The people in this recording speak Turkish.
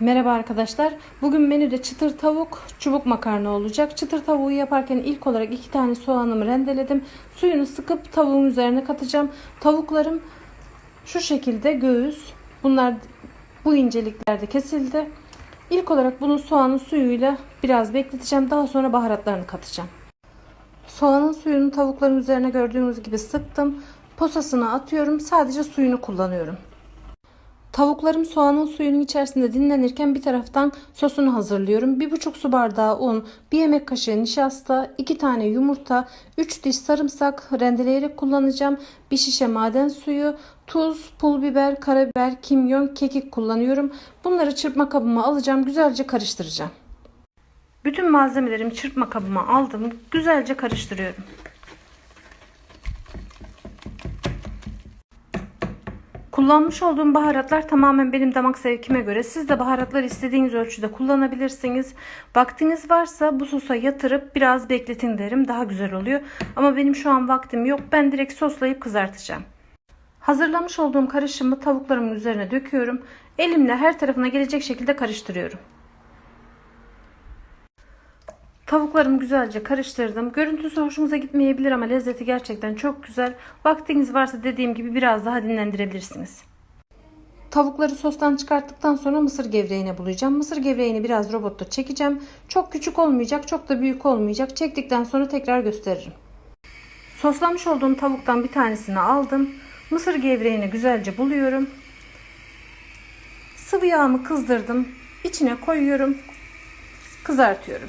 Merhaba arkadaşlar. Bugün menüde çıtır tavuk, çubuk makarna olacak. Çıtır tavuğu yaparken ilk olarak iki tane soğanımı rendeledim. Suyunu sıkıp tavuğun üzerine katacağım. Tavuklarım şu şekilde göğüs. Bunlar bu inceliklerde kesildi. İlk olarak bunu soğanın suyuyla biraz bekleteceğim. Daha sonra baharatlarını katacağım. Soğanın suyunu tavukların üzerine gördüğünüz gibi sıktım. Posasını atıyorum. Sadece suyunu kullanıyorum. Tavuklarım soğanın suyunun içerisinde dinlenirken bir taraftan sosunu hazırlıyorum. 1,5 su bardağı un, 1 yemek kaşığı nişasta, 2 tane yumurta, 3 diş sarımsak rendeleyerek kullanacağım. 1 şişe maden suyu, tuz, pul biber, karabiber, kimyon, kekik kullanıyorum. Bunları çırpma kabıma alacağım. Güzelce karıştıracağım. Bütün malzemelerimi çırpma kabıma aldım. Güzelce karıştırıyorum. Kullanmış olduğum baharatlar tamamen benim damak zevkime göre. Siz de baharatları istediğiniz ölçüde kullanabilirsiniz. Vaktiniz varsa bu sosa yatırıp biraz bekletin derim. Daha güzel oluyor. Ama benim şu an vaktim yok. Ben direkt soslayıp kızartacağım. Hazırlamış olduğum karışımı tavuklarımın üzerine döküyorum. Elimle her tarafına gelecek şekilde karıştırıyorum. Tavuklarımı güzelce karıştırdım. Görüntüsü hoşumuza gitmeyebilir ama lezzeti gerçekten çok güzel. Vaktiniz varsa dediğim gibi biraz daha dinlendirebilirsiniz. Tavukları sostan çıkarttıktan sonra mısır gevreğine bulayacağım. Mısır gevreğini biraz robotta çekeceğim. Çok küçük olmayacak, çok da büyük olmayacak. Çektikten sonra tekrar gösteririm. Soslamış olduğum tavuktan bir tanesini aldım. Mısır gevreğini güzelce buluyorum. Sıvı yağımı kızdırdım. İçine koyuyorum. Kızartıyorum.